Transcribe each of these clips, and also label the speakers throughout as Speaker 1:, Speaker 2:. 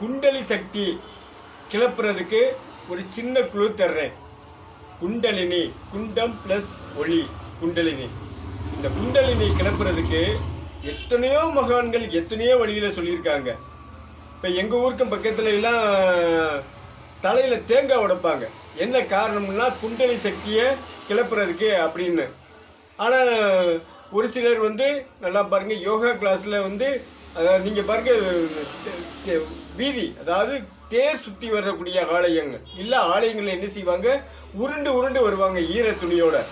Speaker 1: குண்டலி சக்தி கிளப்புறதுக்கு ஒரு சின்ன குழு தர்றேன். குண்டலினி குண்டம் ப்ளஸ் ஒளி குண்டலினி. இந்த குண்டலினி கிளப்புறதுக்கு எத்தனையோ மகான்கள் எத்தனையோ வழியில் சொல்லியிருக்காங்க. இப்போ எங்கள் ஊருக்கும் பக்கத்துல எல்லாம் தலையில் தேங்காய் உடைப்பாங்க. என்ன காரணம்னா குண்டலி சக்தியை கிளப்புறதுக்கு அப்படின்னு. ஆனால் ஒரு சிலர் வந்து நல்லா பாருங்கள் யோகா கிளாஸில் வந்து அதாவது நீங்கள் பாருங்கள் வீதி அதாவது தேர் சுற்றி வரக்கூடிய ஆலயங்கள். இல்லை ஆலயங்கள் என்ன செய்வாங்க? உருண்டு உருண்டு வருவாங்க ஈர துணியோட.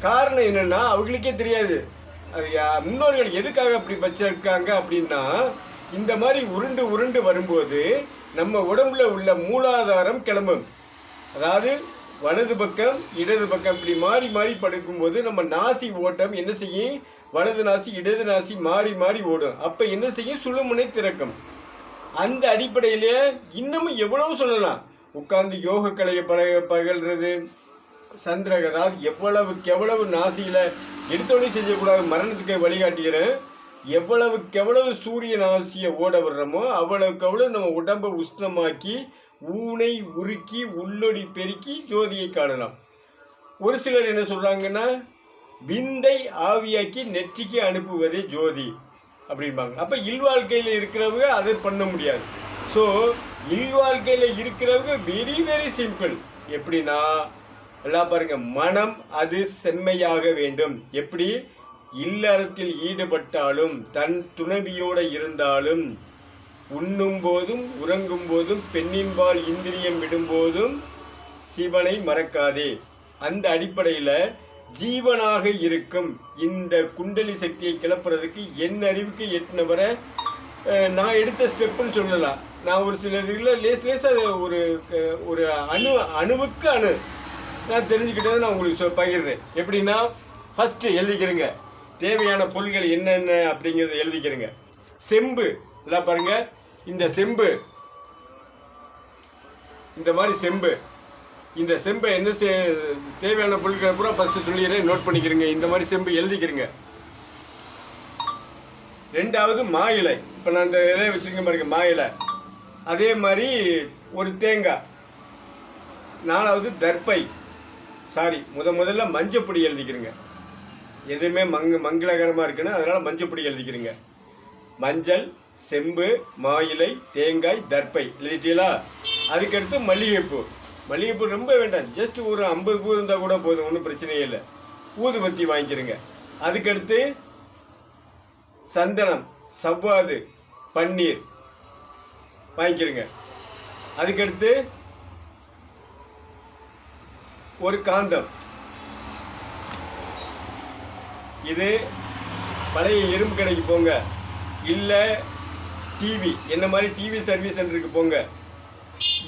Speaker 1: காரணம் என்னென்னா அவங்களுக்கே தெரியாது. அது யா- முன்னோர்கள் எதுக்காக அப்படி வச்சிருக்காங்க அப்படின்னா இந்த மாதிரி உருண்டு உருண்டு வரும்போது நம்ம உடம்புல உள்ள மூலாதாரம் கிளம்பும். அதாவது வலது பக்கம் இடது பக்கம் இப்படி மாறி மாறி படுக்கும்போது நம்ம நாசி ஓட்டம் என்ன செய்யும்? வலது நாசி இடது நாசி மாறி மாறி ஓடும். அப்போ என்ன செய்யும்? சுழுமுனை திறக்கும். அந்த அடிப்படையிலே இன்னமும் எவ்வளவு சொல்லலாம்? உட்கார்ந்து யோக கலையை பழக பகல்றது சந்திரக அதாவது எவ்வளவுக்கு எவ்வளவு நாசியில் எடுத்தோடனே செய்யக்கூடாது மரணத்துக்கு வழிகாட்டுகிறேன் எவ்வளவுக்கு எவ்வளவு சூரிய நாசியை ஓட விடுறோமோ அவ்வளவுக்கு அவ்வளவு நம்ம உடம்பை உஷ்ணமாக்கி ஊனை உருக்கி உள்ளொடி பெருக்கி ஜோதியை காணலாம். ஒரு சிலர் என்ன சொல்கிறாங்கன்னா விந்தை ஆவியாக்கி நெற்றிக்கு அனுப்புவதே ஜோதி. அப்படிம்பாங்க. அப்போ இல்வாழ்க்கையில் இருக்கிறவங்க அதை பண்ண முடியாது. ஸோ இல்வாழ்க்கையில் இருக்கிறவங்க வெரி வெரி சிம்பிள் எப்படின்னா எல்லாம் பாருங்கள் மனம் அது செம்மையாக வேண்டும். எப்படி? இல்லறத்தில் ஈடுபட்டாலும் தன் துணைவியோடு இருந்தாலும் உண்ணும் போதும் உறங்கும் போதும் பெண்ணின்பால் இந்திரியம் விடும்போதும் சிவனை மறக்காதே. அந்த அடிப்படையில் ஜீவனாக இருக்கும். இந்த குண்டலி சக்தியை கிளப்புறதுக்கு என் அறிவுக்கு எட்டின வரை நான் எடுத்த ஸ்டெப்புன்னு சொல்லலாம் நான் ஒரு சில இதில் லேஸ் லேசாக ஒரு ஒரு அணு அணுவுக்கு அணு. நான் தெரிஞ்சுக்கிட்டதை நான் உங்களுக்கு சொ பகிர்றேன். எப்படின்னா ஃபஸ்ட்டு எழுதிக்கிறேங்க. தேவையான பொருள்கள் என்னென்ன அப்படிங்கிறத எழுதிக்கிறேங்க. செம்பு எல்லாம் பாருங்கள் இந்த செம்பு இந்த மாதிரி செம்பு. இந்த செம்பை என்ன செய் தேவையான பொருட்களை பூரா ஃபஸ்ட்டு சொல்லிடுறேன். நோட் பண்ணிக்கிறேங்க. இந்த மாதிரி செம்பு எழுதிக்கிறீங்க. ரெண்டாவது மா இலை. இப்போ நான் இந்த இலையை வச்சுருக்கேன் பாருங்க மா இலை. அதே மாதிரி ஒரு தேங்காய். நாலாவது தர்பை. சாரி முத முதல்ல மஞ்சப்பொடி எழுதிக்கிறேங்க. எதுவுமே மங்க மங்களகரமாக இருக்குன்னு அதனால் மஞ்சப்பொடி எழுதிக்கிறீங்க. மஞ்சள் செம்பு மாயிலை தேங்காய் தர்பை. எழுதிட்டீங்களா? அதுக்கடுத்து மல்லிகைப்பூ. மல்லிகைப்பூ ரொம்ப வேண்டாம். ஜஸ்ட் ஒரு ஐம்பது பூ இருந்தால் கூட போதும். ஒன்றும் பிரச்சனையே இல்லை. ஊதுபத்தி வாங்கிக்கிறேங்க. அதுக்கடுத்து சந்தனம் சவ்வாது பன்னீர் வாங்கிக்கிறேங்க. அதுக்கடுத்து ஒரு காந்தம். இது பழைய இரும்பு கடைக்கு போங்க. இல்லை டிவி என்ன மாதிரி டிவி சர்வீஸ் சென்டருக்கு போங்க.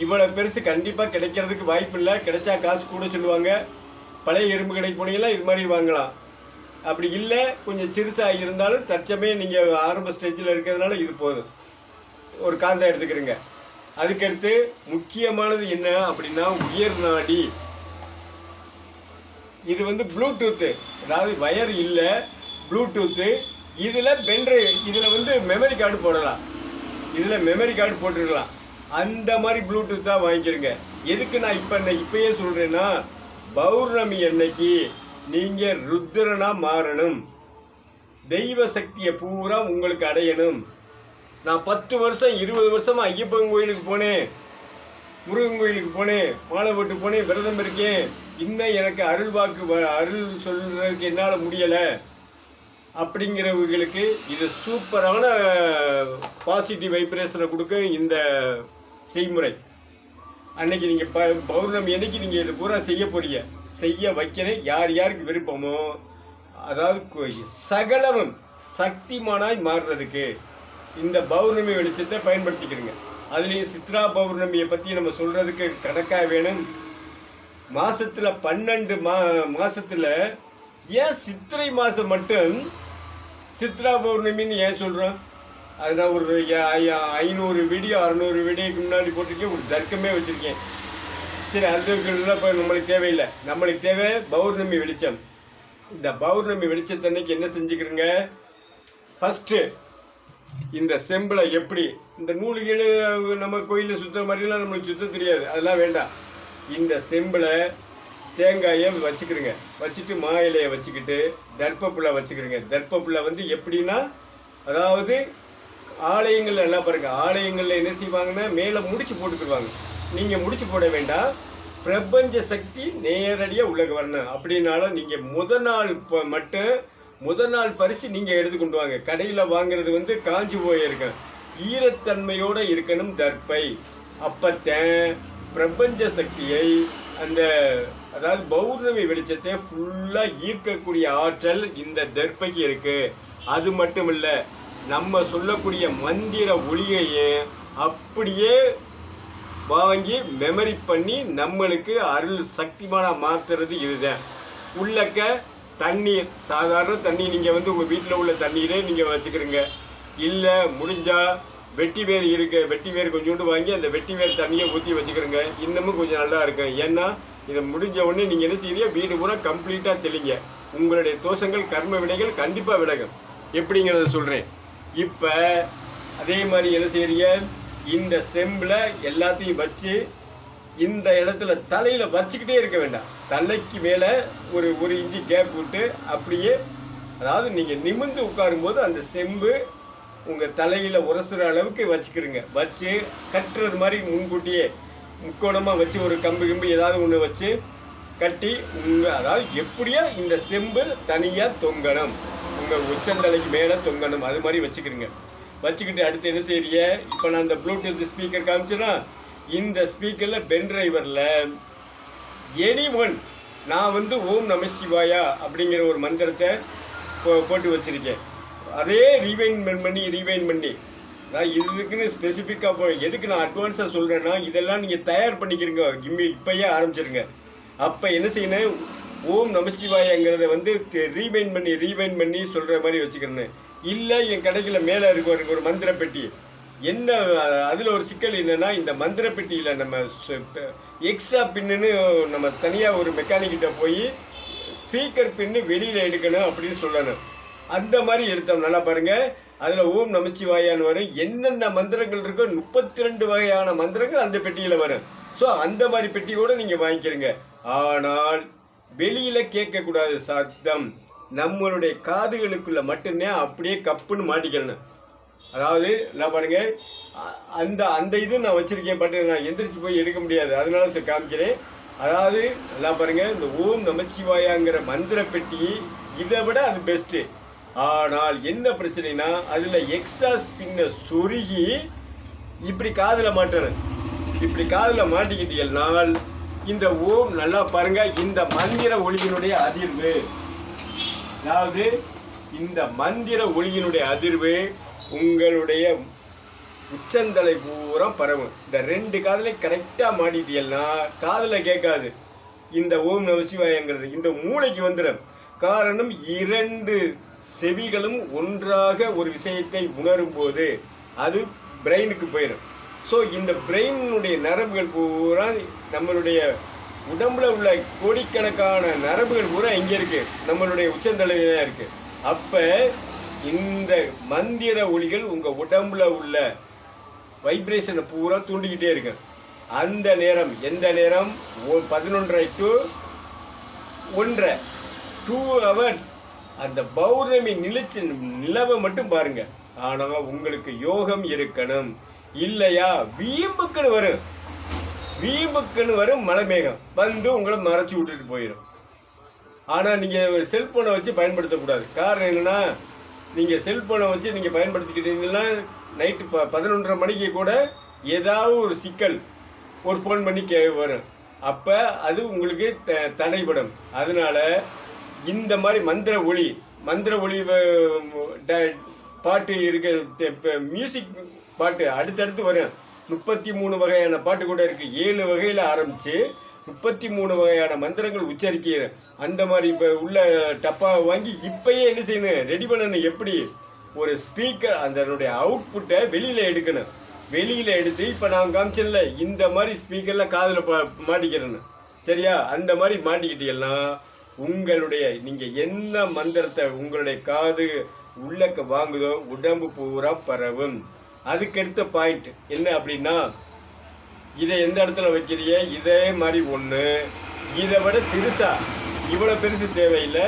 Speaker 1: இவ்வளோ பெருசு கண்டிப்பாக கிடைக்கிறதுக்கு வாய்ப்பு இல்லை. கிடைச்சா காசு கூட சொல்லுவாங்க. பழைய எறும்பு கடைக்கு போனீங்கன்னா இது மாதிரி வாங்கலாம். அப்படி இல்லை கொஞ்சம் சிறுசாக இருந்தாலும் தற்சமயம் நீங்கள் ஆரம்ப ஸ்டேஜில் இருக்கிறதுனால இது போதும். ஒரு காந்தா எடுத்துக்கிறேங்க. அதுக்கடுத்து முக்கியமானது என்ன அப்படின்னா உயர் நாடி. இது வந்து ப்ளூடூத்து அதாவது வயர் இல்லை ப்ளூடூத்து இதில் பென்ட்ரை இதில் வந்து மெமரி கார்டு போடலாம். இதில் மெமரி கார்டு போட்டுருக்கலாம் அந்த மாதிரி ப்ளூடூத் தான் வாங்கிக்கிறங்க எதுக்கு நான் இப்போ என்ன இப்பயே சொல்கிறேன்னா பௌர்ணமி அன்னைக்கு நீங்கள் ருத்ரனாக மாறணும். தெய்வ சக்தியை பூரா உங்களுக்கு அடையணும். நான் பத்து வருஷம் இருபது வருஷமாக ஐயப்பன் கோயிலுக்கு போனேன். முருகன் கோயிலுக்கு போனேன். மாலை போட்டு போனேன் விரதம் இருக்கேன். இன்னும் எனக்கு அருள் வாக்கு வ- அருள் சொல்கிறதுக்கு என்னால் முடியலை. அப்படிங்கிறவங்களுக்கு இது சூப்பரான பாசிட்டிவ் வைப்ரேஷனை கொடுக்க இந்த செய்முறை. அன்னைக்கு நீங்கள் ப பௌர்ணமி அன்னைக்கு நீங்கள் இது பூரா செய்ய போறீங்க. செய்ய வைக்கிறேன் யார் யாருக்கு விருப்பமோ அதாவது சகலமும் சக்திமானாய் மாறுறதுக்கு இந்த பௌர்ணமி வெளிச்சத்தை பயன்படுத்திக்கிறீங்க. அதுலேயும் சித்ரா பௌர்ணமியை பற்றி நம்ம சொல்கிறதுக்கு கணக்காக வேணும். மாதத்தில் பன்னெண்டு மா மாதத்தில் ஏன் சித்திரை மாதம் மட்டும் சித்ரா பௌர்ணமின்னு ஏன் சொல்கிறோம் அதில் ஒரு ஐநூறு வீடியோ அறநூறு வீடியோக்கு முன்னாடி போட்டிருக்கேன். ஒரு தர்க்கமே வச்சுருக்கேன். சரி அதுக்கெல்லாம் இப்போ நம்மளுக்கு தேவையில்லை. நம்மளுக்கு தேவை பௌர்ணமி வெளிச்சம். இந்த பௌர்ணமி வெளிச்சத்தன்னைக்கு என்ன செஞ்சுக்கிறீங்க? ஃபஸ்ட்டு இந்த செம்பில் எப்படி? இந்த நூலுகீழு நம்ம கோயிலில் சுற்றுற மாதிரிலாம் நம்மளுக்கு சுத்த தெரியாது. அதெல்லாம் வேண்டாம். இந்த செம்பில் தேங்காயை வச்சுக்கிறோங்க. வச்சுட்டு மா இலையை வச்சுக்கிட்டு தர்ப்பப்புள்ள வச்சுக்கிறோங்க. தர்ப்பப்புள்ள வந்து எப்படின்னா அதாவது ஆலயங்கள் எல்லாம் பாருங்கள் ஆலயங்களில் என்ன செய்வாங்கன்னா மேலே முடிச்சு போட்டுக்குவாங்க நீங்கள் முடிச்சு போட வேண்டாம். பிரபஞ்ச சக்தி நேரடியாக உள்ளக வரணும். அப்படின்னாலும் நீங்கள் முத நாள் இப்போ மட்டும் முத நாள் பறித்து நீங்கள் எடுத்து கொண்டு வாங்க. கடையில் வாங்குறது வந்து காஞ்சு போயிருக்கும் ஈரத்தன்மையோடு இருக்கணும் தர்ப்பை. அப்பத்தான் பிரபஞ்ச சக்தியை அந்த அதாவது பௌர்ணமி வெளிச்சத்தை ஃபுல்லாக ஈர்க்கக்கூடிய ஆற்றல் இந்த தர்ப்பைக்கு இருக்குது அது மட்டும் இல்லை நம்ம சொல்லக்கூடிய மந்திர ஒளியையே அப்படியே வாங்கி மெமரி பண்ணி நம்மளுக்கு அருள் சக்திமான மாத்துறது இதுதான். உள்ளக்க தண்ணீர் சாதாரண தண்ணி நீங்கள் வந்து உங்கள் வீட்டில் உள்ள தண்ணீரே நீங்கள் வச்சுக்கிறீங்க. இல்லை முடிஞ்சால் வெட்டி வேர் இருக்க வெட்டி வேர் கொஞ்சோண்டு வாங்கி அந்த வெட்டி வேர் தண்ணியை ஊற்றி வச்சுக்கிறோங்க. இன்னமும் கொஞ்சம் நல்லா இருக்கும். ஏன்னா இதை முடிஞ்ச உடனே நீங்கள் என்ன செய்றீங்க? வீடு பூரா கம்ப்ளீட்டாக தெளிங்க. உங்களுடைய தோஷங்கள் கர்ம வினைகள் கண்டிப்பாக விலகும். எப்படிங்கிறத சொல்கிறேன் இப்போ அதே மாதிரி என்ன செய்கிறீங்க இந்த செம்பில் எல்லாத்தையும் வச்சு இந்த இடத்துல தலையில் வச்சுக்கிட்டே இருக்க வேண்டாம். தலைக்கு மேலே ஒரு ஒரு இன்ச்சு கேப் விட்டு அப்படியே அதாவது நீங்கள் நிமிர்ந்து உட்காரும்போது அந்த செம்பு உங்கள் தலையில் உரசுற அளவுக்கு வச்சுக்கிறீங்க வச்சு கட்டுறது மாதிரி முன்கூட்டியே முக்கோணமாக வச்சு ஒரு கம்பு கிம்பு ஏதாவது ஒன்று வச்சு கட்டி உங்கள் அதாவது எப்படியோ இந்த செம்பு தனியாக தொங்கணும்? உங்கள் உச்சந்தலைக்கு மேலே தொங்கணும். அது மாதிரி வச்சுக்கிறீங்க. வச்சுக்கிட்டு அடுத்து என்ன செய்ய இப்போ நான் இந்த ப்ளூடூத் ஸ்பீக்கர் காமிச்சேன்னா இந்த ஸ்பீக்கரில் பென் டிரைவரில் எனி ஒன் நான் வந்து ஓம் நம சிவாயா அப்படிங்கிற ஒரு மந்திரத்தை போ- போட்டு வச்சுருக்கேன். அதே ரீவைண்ட் பண்ணி ரீவைன் பண்ணி. நான் இதுக்குன்னு ஸ்பெசிஃபிக்காக போ எதுக்கு நான் அட்வான்ஸாக சொல்கிறேன்னா இதெல்லாம் நீங்கள் தயார் பண்ணிக்கிறீங்க. இம்மி இப்போயே ஆரம்பிச்சிருங்க. அப்போ என்ன செய்யணும்? ஓம் நமசிவாயங்கிறத வந்து ரீமைண்ட் பண்ணி ரீமைண்ட் பண்ணி சொல்கிற மாதிரி வச்சுக்கிறேன்னு இல்லை என் கடைக்குள்ள மேலே இருக்க ஒரு- ஒரு மந்திர பெட்டி என்ன அதில் ஒரு சிக்கல் என்னென்னா இந்த மந்திர பெட்டியில் நம்ம எக்ஸ்ட்ரா பின்னுன்னு நம்ம தனியாக ஒரு மெக்கானிக்கிட்ட போய் ஸ்பீக்கர் பின்னு வெளியில் எடுக்கணும் அப்படின்னு சொல்லணும். அந்த மாதிரி எடுத்தோம். நல்லா பாருங்கள் அதில் ஓம் நமச்சிவாயான்னு வரும். என்னென்ன மந்திரங்கள் இருக்கோ முப்பத்தி ரெண்டு வகையான மந்திரங்கள் அந்த பெட்டியில் வரும். ஸோ அந்த மாதிரி பெட்டியோட நீங்கள் வாங்கிக்கிறீங்க. ஆனால் வெளியில் கேட்கக்கூடாது சத்தம் நம்மளுடைய காதுகளுக்குள்ள மட்டும்தான் அப்படியே கப்புன்னு மாட்டிக்கிறணும் அதாவது நான் பாருங்க அந்த அந்த இது நான் வச்சிருக்கேன் பட் நான் எந்திரிச்சு போய் எடுக்க முடியாது. அதனால சார் காமிக்கிறேன். அதாவது நல்லா பாருங்க இந்த ஓம் நமச்சிவாயாங்கிற மந்திர பெட்டி இதை விட அது பெஸ்ட்டு ஆனால் என்ன பிரச்சனைனா அதில் எக்ஸ்ட்ரா ஸ்பின்னை சொருகி இப்படி காதில் மாட்டணும் இப்படி காதில் மாட்டிக்கிட்டீங்கன்னால் இந்த ஓம் நல்லா பாருங்க இந்த மந்திர ஒளியினுடைய அதிர்வு. அதாவது இந்த மந்திர ஒளியினுடைய அதிர்வு உங்களுடைய உச்சந்தலை பூரா பரவும். இந்த ரெண்டு காதலையும் கரெக்டாக மாட்டிட்டீங்கன்னா காதில் கேட்காது. இந்த ஓம் நமசிவாயங்கிறது இந்த மூளைக்கு வந்துடும். காரணம் இரண்டு செவிகளும் ஒன்றாக ஒரு விஷயத்தை உணரும் போது அது பிரெயினுக்கு போயிடும். ஸோ இந்த பிரெயினுடைய நரம்புகள் பூரா நம்மளுடைய உடம்புல உள்ள கோடிக்கணக்கான நரம்புகள் பூரா எங்கே இருக்குது நம்மளுடைய உச்சந்தலையில தான் இருக்குது அப்போ இந்த மந்திர ஒளிகள் உங்கள் உடம்புல உள்ள வைப்ரேஷனை பூரா தூண்டிக்கிட்டே இருக்கு. அந்த நேரம் எந்த நேரம்? ஓ பதினொன்றரை டு ஒன்றரை. டூ ஹவர்ஸ் அந்த பௌர்ணமி நிலச்சி நிலவை மட்டும் பாருங்கள் ஆனால் உங்களுக்கு யோகம் இருக்கணும். இல்லையா? வீம்புக்குன்னு வரும். வீம்புக்குன்னு வரும் மழை மேகம் வந்து உங்களை மறைச்சி விட்டுட்டு போயிடும் ஆனால் நீங்கள் செல்ஃபோனை வச்சு பயன்படுத்தக்கூடாது. காரணம் என்னன்னா நீங்கள் செல்ஃபோனை வச்சு நீங்கள் பயன்படுத்திக்கிட்டீங்கன்னா நைட்டு ப பதினொன்றரை மணிக்கு கூட ஏதாவது ஒரு சிக்கல் ஒரு ஃபோன் பண்ணி கே வரும். அப்போ அது உங்களுக்கு த தடைபடும். அதனால் இந்த மாதிரி மந்திர ஒளி மந்திர ஒளி பாட்டு இருக்க மியூசிக் பாட்டு அடுத்தடுத்து வரும். முப்பத்தி மூணு வகையான பாட்டு கூட இருக்குது ஏழு வகையில் ஆரம்பித்து முப்பத்தி மூணு வகையான மந்திரங்கள் உச்சரிக்க அந்த மாதிரி இப்போ உள்ள டப்பா வாங்கி இப்பயே என்ன செய்யணும்? ரெடி பண்ணணும். எப்படி? ஒரு ஸ்பீக்கர் அதனுடைய அவுட்புட்டை வெளியில் எடுக்கணும். வெளியில் எடுத்து இப்போ நான் காமிச்சேன்ல இந்த மாதிரி ஸ்பீக்கரில் காதில் பா மாட்டிக்கிறேன்னு. சரியா? அந்த மாதிரி மாட்டிக்கிட்டீங்கன்னா உங்களுடைய நீங்கள் என்ன மந்திரத்தை உங்களுடைய காது உள்ளக்க வாங்குதோ உடம்பு பூரா பரவும். அதுக்கடுத்த பாயிண்ட் என்ன அப்படின்னா இதை எந்த இடத்துல வைக்கிறீங்க இதே மாதிரி ஒன்று இதை விட சிறுசாக இவ்வளோ பெருசு தேவையில்லை.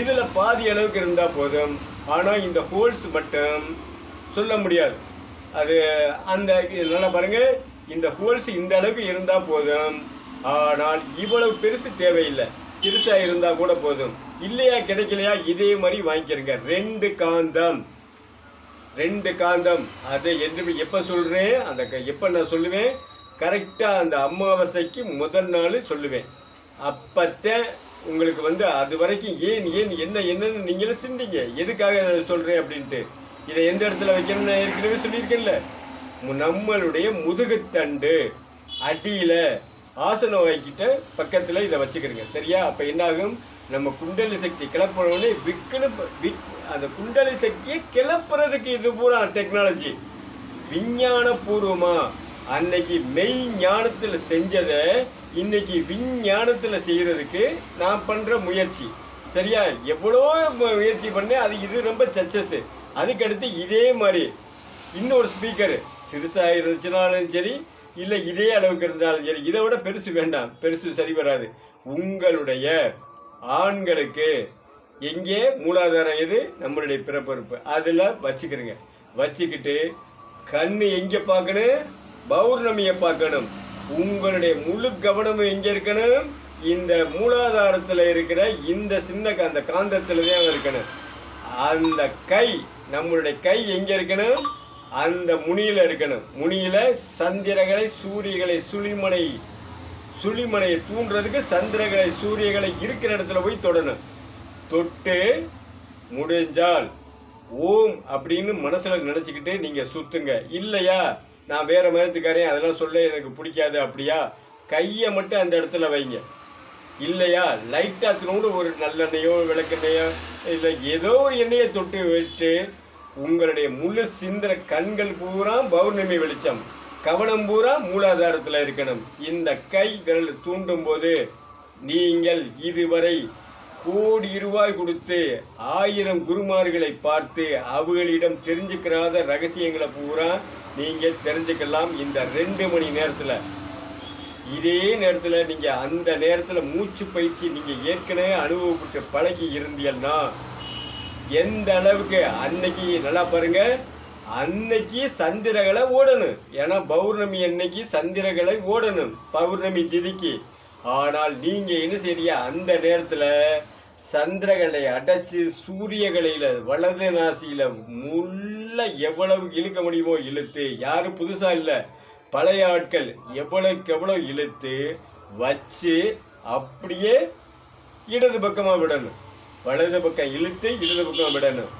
Speaker 1: இதில் பாதி அளவுக்கு இருந்தால் போதும். ஆனால் இந்த ஹோல்ஸ் மட்டும் சொல்ல முடியாது. அது அந்த நல்லா பாருங்கள் இந்த ஹோல்ஸ் இந்த அளவுக்கு இருந்தால் போதும். ஆனால் இவ்வளவு பெருசு தேவையில்லை. சிறுசாக இருந்தால் கூட போதும். இல்லையா கிடைக்கலையா? இதே மாதிரி வாங்கிக்கிறங்க. ரெண்டு காந்தம். ரெண்டு காந்தம். அதை என்று எப்போ சொல்கிறேன் அந்த க- எப்போ நான் சொல்லுவேன்? கரெக்டாக அந்த அமாவாசைக்கு முதல் நாள் சொல்லுவேன். அப்பத்த உங்களுக்கு வந்து அது வரைக்கும் ஏன் ஏன் என்ன என்னன்னு நீங்களும் சிந்திங்க. எதுக்காக சொல்கிறேன் அப்படின்ட்டு. இதை எந்த இடத்துல வைக்கணும்னு நான் ஏற்கனவே சொல்லியிருக்கேன்ல. நம்மளுடைய முதுகுத்தண்டு அடியில் ஆசனம் வைக்கிட்ட பக்கத்தில் இதை வச்சுக்கிறீங்க சரியா? அப்போ என்னாகும்? நம்ம குண்டலி சக்தி கிளப்புறவனே விக்குன்னு விக் அந்த குண்டலி சக்தியை கிளப்புறதுக்கு இது பூரா டெக்னாலஜி விஞ்ஞான பூர்வமா அன்னைக்கு மெய் ஞானத்தில் செஞ்சதை இன்னைக்கு விஞ்ஞானத்தில் செய்யறதுக்கு நான் பண்ற முயற்சி. சரியா? எவ்வளோ முயற்சி பண்ணேன் அது இது ரொம்ப சக்சஸ் அதுக்கடுத்து இதே மாதிரி இன்னொரு ஸ்பீக்கர் சிறுசாக இருந்துச்சுனாலும் சரி இல்லை இதே அளவுக்கு இருந்தாலும் சரி இதை விட பெருசு வேண்டாம் பெருசு சரி வராது. உங்களுடைய ஆண்களுக்கு எங்கே? மூலாதாரம் எது? நம்மளுடைய பிறப்பறுப்பு. அதில் வச்சுக்கிறங்க வச்சுக்கிட்டு கண்ணு எங்கே பார்க்கணும்? பௌர்ணமியை பார்க்கணும். உங்களுடைய முழு கவனமும் எங்கே இருக்கணும்? இந்த மூலாதாரத்தில் இருக்கிற இந்த சின்ன அந்த காந்தத்தில் தான் இருக்கணும். அந்த கை நம்மளுடைய கை எங்கே இருக்கணும்? அந்த முனியில் இருக்கணும். முனியில் சந்திரகளை சூரியகளை சுழிமனை சுழிமனையை தூண்டுறதுக்கு சந்திரகளை சூரியகளை இருக்கிற இடத்துல போய் தொடணும். தொட்டு முடிஞ்சால் ஓம் அப்படின்னு மனசில் நினச்சிக்கிட்டு நீங்கள் சுற்றுங்க இல்லையா? நான் வேறு மதத்துக்காரன் அதெல்லாம் சொல்ல எனக்கு பிடிக்காது அப்படியா? கையை மட்டும் அந்த இடத்துல வைங்க. இல்லையா? லைட்டா திரும்ப ஒரு நல்லெண்ணெயோ விளக்கெண்ணையோ இல்லை ஏதோ ஒரு எண்ணெயை தொட்டு வச்சு உங்களுடைய முழு சிந்திர கண்கள் பூரா பௌர்ணமி வெளிச்சம். கவனம் பூரா மூலாதாரத்தில் இருக்கணும். இந்த கை விரல் தூண்டும் போது நீங்கள் இதுவரை கோடி ரூபாய் கொடுத்து ஆயிரம் குருமார்களை பார்த்து அவர்களிடம் தெரிஞ்சுக்கிறாத ரகசியங்களை பூரா நீங்க தெரிஞ்சுக்கலாம் இந்த ரெண்டு மணி நேரத்தில். இதே நேரத்தில் நீங்கள் அந்த நேரத்தில் மூச்சு பயிற்சி நீங்கள் ஏற்கனவே அனுபவப்பட்டு பழகி இருந்தீங்கன்னா எந்த அளவுக்கு அன்னைக்கு நல்லா பாருங்க அன்னைக்கு சந்திரகளை ஓடணும். ஏன்னா பௌர்ணமி அன்னைக்கு சந்திரகளை ஓடணும் பௌர்ணமி திதிக்கு. ஆனால் நீங்கள் என்ன செய்றீங்க? அந்த நேரத்தில் சந்திரகளை அடைச்சு சூரியகலையில வலது நாசியில் முள்ள எவ்வளவு இழுக்க முடியுமோ இழுத்து யாரும் புதுசாக இல்லை பழைய ஆட்கள் எவ்வளவுக்கு எவ்வளோ இழுத்து வச்சு அப்படியே இடது பக்கமாக விடணும். வலது பக்கம் இழுத்து இடது பக்கம் விடணும்.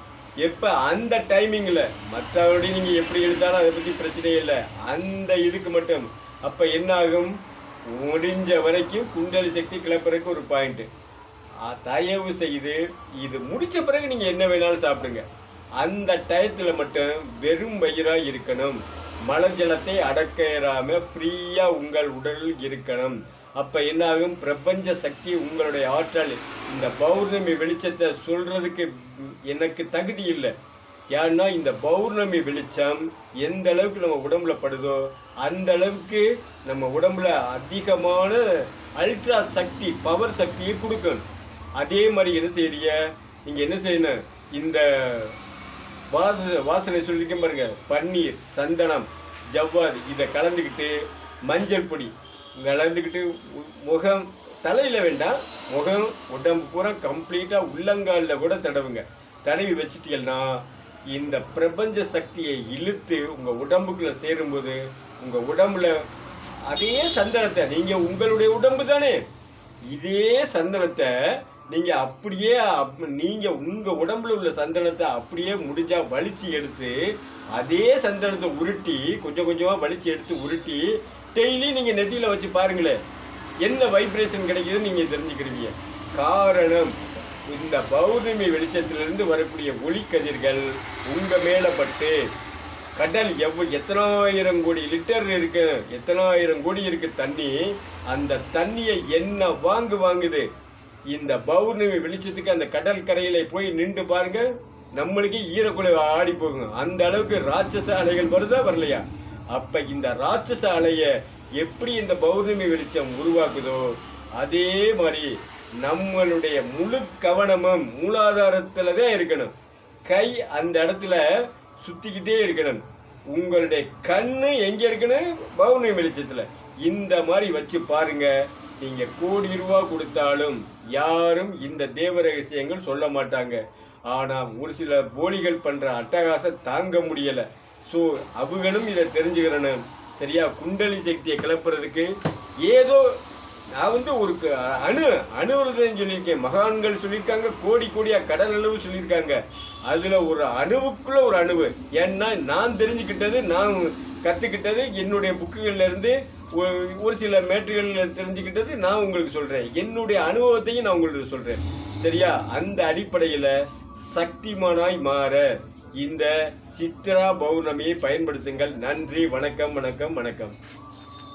Speaker 1: எப்போ? அந்த டைமிங்கில் மற்றபடி நீங்கள் எப்படி இழுத்தாலும் அதை பற்றி பிரச்சனையே இல்லை. அந்த இதுக்கு மட்டும். அப்போ என்ன ஆகும் முடிஞ்ச வரைக்கும் குண்டலி சக்தி கிளப்புறதுக்கு ஒரு பாயிண்ட்டு தயவு செய்து இது முடித்த பிறகு நீங்கள் என்ன வேணாலும் சாப்பிடுங்க. அந்த டயத்தில் மட்டும் வெறும் வயிறாக இருக்கணும். மலர் அடக்கேறாமல் ஃப்ரீயாக உங்கள் உடலில் இருக்கணும். அப்போ என்ன ஆகும் பிரபஞ்ச சக்தி உங்களுடைய ஆற்றல். இந்த பௌர்ணமி வெளிச்சத்தை சொல்கிறதுக்கு எனக்கு தகுதி இல்லை. ஏன்னா இந்த பௌர்ணமி வெளிச்சம் எந்த அளவுக்கு நம்ம உடம்புல படுதோ அந்த அளவுக்கு நம்ம உடம்புல அதிகமான அல்ட்ரா சக்தி பவர் சக்தியை கொடுக்கும். அதே மாதிரி என்ன செய்கிறீங்க நீங்கள் என்ன செய்யணும்? இந்த வாச வாசனை சொல்லிக்க பாருங்க. பன்னீர் சந்தனம் ஜவ்வாது இதை கலந்துக்கிட்டு மஞ்சள் பொடி கலந்துக்கிட்டு முகம் தலையில் வேண்டாம் முகம் உடம்பு பூரா கம்ப்ளீட்டாக உள்ளங்காலில் கூட தடவுங்க. தடவி வச்சிட்டீங்கன்னா இந்த பிரபஞ்ச சக்தியை இழுத்து உங்கள் உடம்புக்குள்ளே சேரும்போது உங்கள் உடம்புல அதே சந்தனத்தை நீங்கள் உங்களுடைய உடம்பு தானே இதே சந்தனத்தை நீங்கள் அப்படியே அப்- நீங்கள் உங்கள் உடம்புல உள்ள சந்தனத்தை அப்படியே முடிஞ்சால் வலிச்சு எடுத்து அதே சந்தனத்தை உருட்டி கொஞ்சம் கொஞ்சமாக வலிச்சு எடுத்து உருட்டி டெய்லி நீங்கள் நெத்தியில் வச்சு பாருங்களேன் என்ன வைப்ரேஷன் கிடைக்குதுன்னு நீங்கள் தெரிஞ்சுக்கிறீங்க. காரணம் இந்த பௌர்ணமி வெளிச்சத்திலிருந்து வரக்கூடிய ஒளிக்கதிர்கள் உங்கள் மேலே பட்டு கடல் எவ்வளோ எத்தனாயிரம் கோடி லிட்டர் இருக்கு எத்தனாயிரம் கோடி இருக்கு தண்ணி அந்த தண்ணியை என்ன வாங்கு வாங்குது? இந்த பௌர்ணமி வெளிச்சத்துக்கு அந்த கடல் கரையில போய் நின்று பாருங்க. நம்மளுக்கு ஈரக்குலை ஆடி போகும் அந்த அளவுக்கு ராட்சச அலைகள் வருதா வரலையா? அப்ப இந்த ராட்சச அலைய எப்படி இந்த பௌர்ணமி வெளிச்சம் உருவாக்குதோ அதே மாதிரி நம்மளுடைய முழு கவனமும் மூலாதாரத்துல தான் இருக்கணும். கை அந்த இடத்துல சுத்திக்கிட்டே இருக்கணும். உங்களுடைய கண்ணு எங்க இருக்கணும் பௌர்ணமி வெளிச்சத்துல. இந்த மாதிரி வச்சு பாருங்க. நீங்க கோடி ரூபா கொடுத்தாலும் யாரும் இந்த தேவ ரகசியங்கள் சொல்ல மாட்டாங்க. ஆனால் ஒரு சில போலிகள் பண்ற அட்டகாசம் தாங்க முடியலை. ஸோ அவங்களும் இதை தெரிஞ்சுக்கிறணும் சரியா? குண்டலி சக்தியை கிளப்புறதுக்கு ஏதோ நான் வந்து ஒரு க- அணு அணுவிரதம் சொல்லியிருக்கேன். மகான்கள் சொல்லியிருக்காங்க கோடி கோடியாக கடல் அளவு சொல்லியிருக்காங்க. அதில் ஒரு அணுவுக்குள்ள ஒரு அணுவு. ஏன்னா நான் தெரிஞ்சுக்கிட்டது நான் கற்றுக்கிட்டது என்னுடைய புக்குகள்லேருந்து ஒரு- சில மேட்டுகள்ல தெரிஞ்சுக்கிட்டது நான் உங்களுக்கு சொல்கிறேன் என்னுடைய அனுபவத்தையும் நான் உங்களுக்கு சொல்கிறேன் சரியா? அந்த அடிப்படையில் சக்திமானாய் மாற இந்த சித்ரா பௌர்ணமியை பயன்படுத்துங்கள். நன்றி. வணக்கம் வணக்கம் வணக்கம்.